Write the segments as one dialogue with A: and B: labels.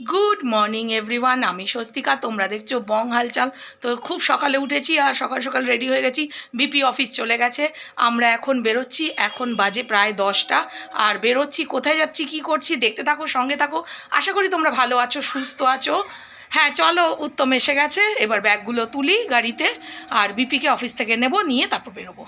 A: Good morning everyone আমি স্বস্তিকা, তোমরা দেখছ বং হালচাল। তো খুব সকালে উঠেছি আর সকাল সকাল রেডি হয়ে গেছি। বিপি অফিস চলে গেছে। আমরা এখন বেরোচ্ছি। এখন বাজে প্রায় দশটা। আর বেরোচ্ছি, কোথায় যাচ্ছি, কি করছি, দেখতে থাকো, সঙ্গে থাকো। আশা করি তোমরা ভালো আছো, সুস্থ আছো। হ্যাঁ চলো, উত্তম এসে গেছে। এবার ব্যাগগুলো তুলি গাড়িতে। আর বিপিকে অফিস থেকে নেব, নিয়ে তারপর বেরোবো।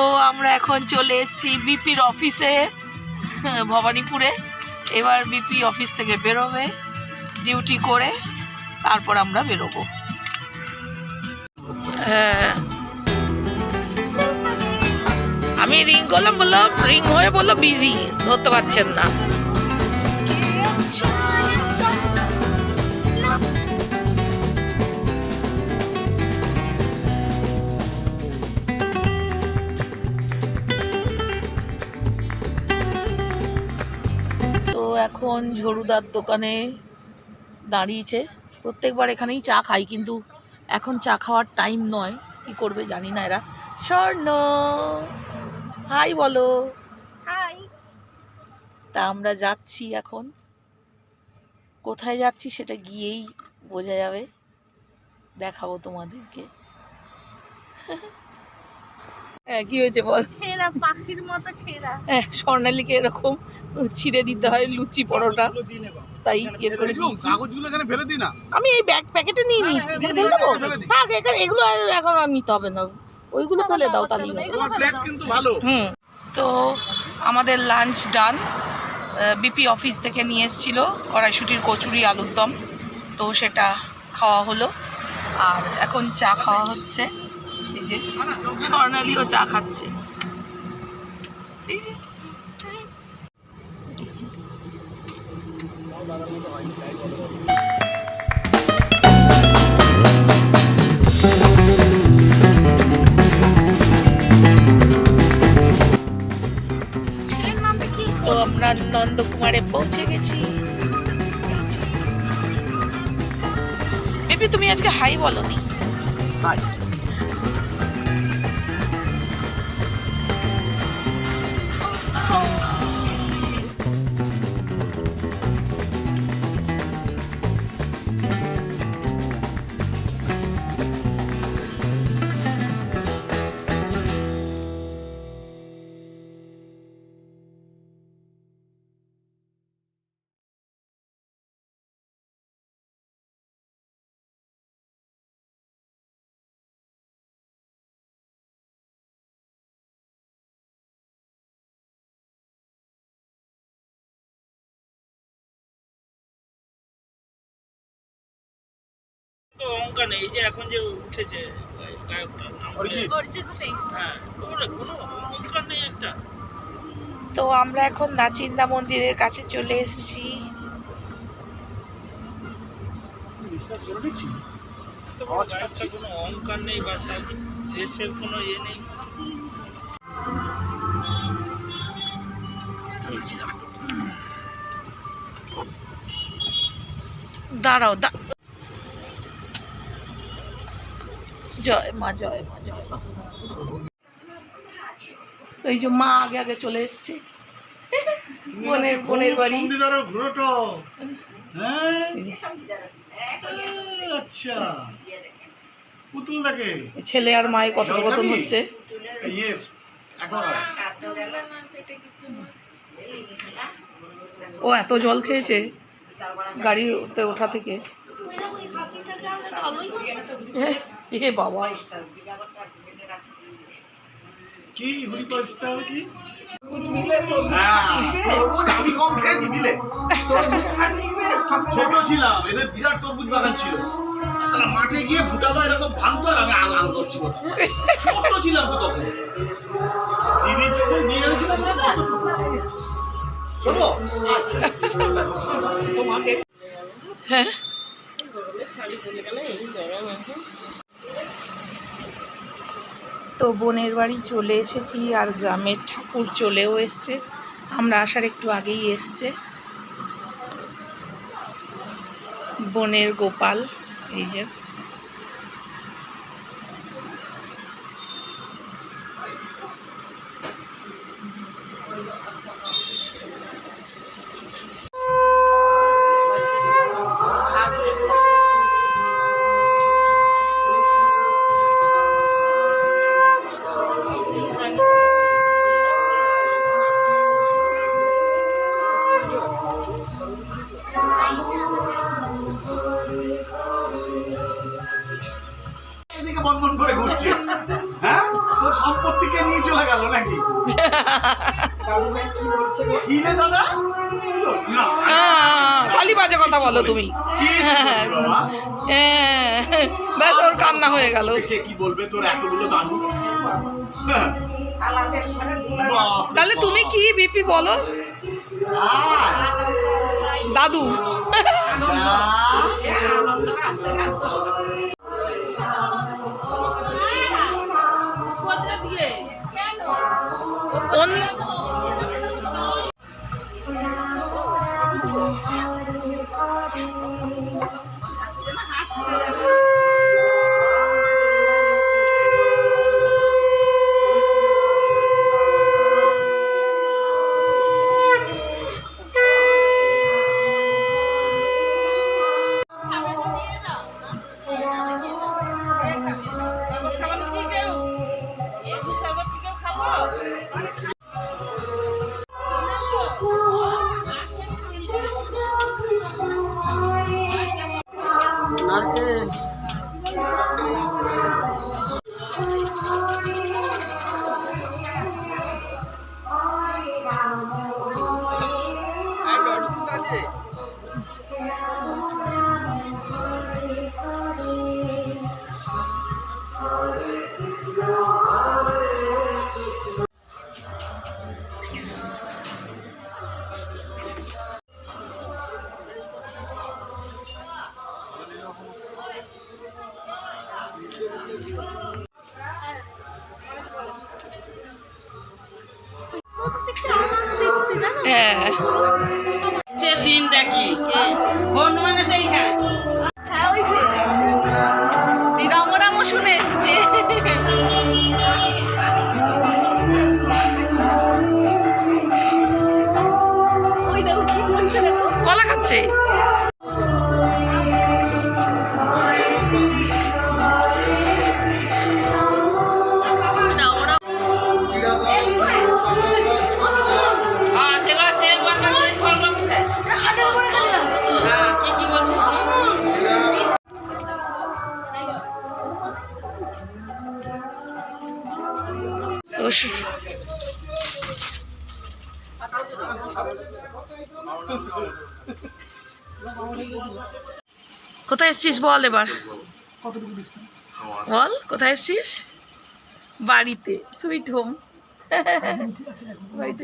A: তো আমরা এখন চলে এসেছি বিপির অফিসে, ভবানীপুরে। এবার বিপি অফিস থেকে বেরোবে, ডিউটি করে তারপর আমরা বেরোবো। হ্যাঁ। আমি রিং করলাম বলল রিং হয়ে বলল বিজি ধরতে পারছেন না। এখন ঝরুদার দোকানে দাঁড়িয়েছে। প্রত্যেকবার এখানেই চা খাই কিন্তু এখন চা খাওয়ার টাইম নয়। কি করবে জানি না এরা। স্বর্ণ হাই বলো।
B: হাই।
A: তা আমরা যাচ্ছি এখন। কোথায় যাচ্ছি সেটা গিয়েই বোঝা যাবে। দেখাবো তোমাদেরকে। হ্যাঁ কি হয়েছে বল?
B: ছেঁড়া পাখির মতো ছেঁড়া।
A: হ্যাঁ স্বর্ণালীকে এরকম ছিঁড়ে দিতে হয় লুচি পরোটা। তাই ইয়ে করে দিয়েছি।
C: কাগজগুলো এখানে ফেলে দিই না।
A: আমি এই ব্যাগ প্যাকেটে নিয়ে নিয়েছি।
C: হ্যাঁ,
A: ফেলে দেবো? হ্যাঁ এখানে এগুলো এখন আর নিতে হবে না। ওইগুলো ফেলে দাও
C: প্লেট কিন্তু ভালো।
A: হুম। তো আমাদের লাঞ্চ ডান। বিপি অফিস থেকে নিয়ে এসেছিল কড়াইশুটির কচুরি আলুর দম। তো সেটা খাওয়া হলো। আর এখন চা খাওয়া হচ্ছে। যে স্বর্ণালীও চা খাচ্ছে। তো আমরা নন্দকুমারে পৌঁছে গেছি। বেবি তুমি আজকে হাই বলনি।
D: তো অঙ্কা নেই এই যে এখন যে উঠেছে গায়কটার নাম
C: অরিজিৎ।
B: সিং।
D: হ্যাঁ ওরা কোনো অঙ্কা নেই একটা।
A: তো আমরা এখন নাচিন্দা মন্দিরের কাছে চলে এসেছি।
D: কোনো অঙ্কার নেই বা তার দেশের কোনো ইয়ে নেই।
A: দাঁড়াও দা জয় মা জয় মা জয়। মা তো এই যে মা আগে আগে চলে এসছে। বোনের বোনের বাড়ি।
C: হ্যাঁ? আচ্ছা। পুতুল দেখে
A: ছেলে আর মায়ের কথোপকথন হচ্ছে। ও এত জল খেয়েছে গাড়িতে ওঠা থেকে। এ, এ বাবা।
C: কি? হুড়ি পাঁচটা কি? হ্যাঁ, তরমুজ আমি কম খেয়েছি দিলে। ছোট ছিলাম এদের বিরাট তরমুজ বাগান ছিল। আসলে মাঠে গিয়ে ভুটাবা এরকম ভাঙতো আর আমি আল আল করছিল ছোট ছিলাম তো তখন। দিদি যখন বিয়ে হয়েছিল তখন। কতটুকু? ছোট তোমাকে
A: হ্যাঁ তো বোনের বাড়ি চলে এসেছি আর গ্রামের ঠাকুর চলেও এসছে। আমরা আসার একটু আগেই এসছে। বোনের গোপাল, এই যে। কথা বলো তুমি।
C: কি
A: হ্যাঁ। ব্যাস ওর কান্না হয়ে গেল।
C: কি বলবে তোর এতগুলো দাদু।
A: তাহলে তুমি কি বিপি বলো? দাদু।
C: যা।
A: হ্যাঁ।
E: সে সিনটা কি? কোথায়
A: এসছিস বল এবার? বল, কোথায় এসছিস? বাড়িতে সুইট হোম বাড়িতে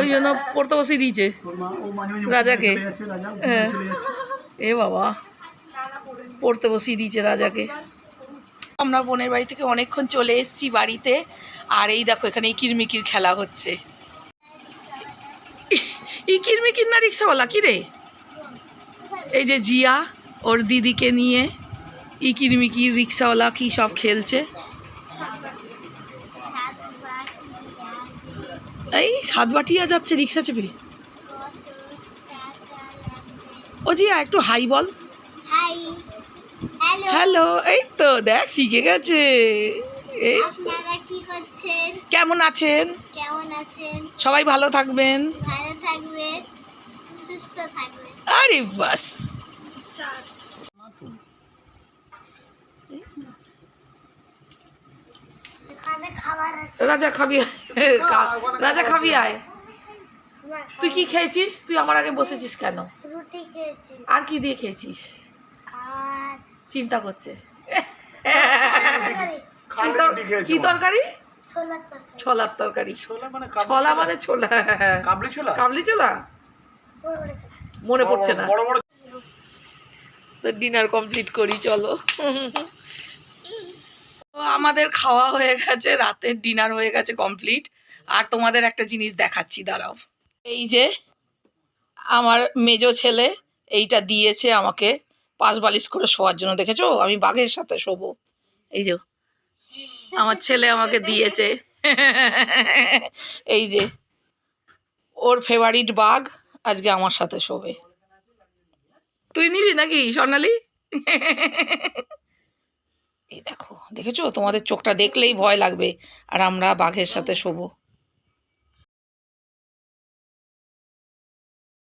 A: ওই জন্য পড়তে বসিয়ে দিয়েছে রাজাকে? হ্যাঁ। এ বাবা, পড়তে বসিয়ে দিয়েছে রাজাকে। আমরা বোনের বাড়ি থেকে অনেকক্ষণ চলে এসেছি বাড়িতে। আর এই দেখো, এখানে ইকিরমিকির খেলা হচ্ছে। ইকিরমিকির না রিক্সাওয়ালা? কি রে? এই যে জিয়া, ওর দিদিকে নিয়ে ইকিরমিকির রিক্সাওয়ালা কি সব খেলছে? এই সাত বাটিয়া যাচ্ছে, রিক্সা চেপে। ও জিয়া, একটু হাই বল।
F: হ্যালো
A: এই তো দেখ শিখে গেছে। এই
F: আপনারা কি করছেন?
A: কেমন আছেন?
F: কেমন আছেন?
A: সবাই ভালো থাকবেন?
F: ভালো থাকবেন সুস্থ থাকবেন।
A: আরে বাস। রাজা খাবি রাজা খাবি আয়। তুই কি খেয়েছিস? তুই আমার আগে বসেছিস কেন? আর কি দিয়ে খেয়েছিস? চিন্তা করছে। কি তরকারি?
F: ছোলার তরকারি।
C: ছোলা মানে
A: ছোলা মানে
C: কাবলি ছোলা?
A: কাবলি
F: ছোলা।
A: মনে পড়ছে না।
C: বড় বড়
A: তো ডিনার কমপ্লিট করি চলো। তো আমাদের খাওয়া হয়ে গেছে রাতের ডিনার হয়ে গেছে কমপ্লিট। আর তোমাদের একটা জিনিস দেখাচ্ছি দাঁড়াও। এই যে আমার মেজো ছেলে এইটা দিয়েছে আমাকে। পাশ বালিশ করে শোয়ার জন্য দেখেছ? আমি বাঘের সাথে শোবো। এই যে, আমার ছেলে আমাকে দিয়েছে। এই যে, ওর ফেভারিট বাঘ আজকে আমার সাথে শোবে। তুই নিবি নাকি, স্বর্ণালী? এই দেখো, দেখেছ? তোমাদের চোখটা দেখলেই ভয় লাগবে। আর আমরা বাঘের সাথে শোবো।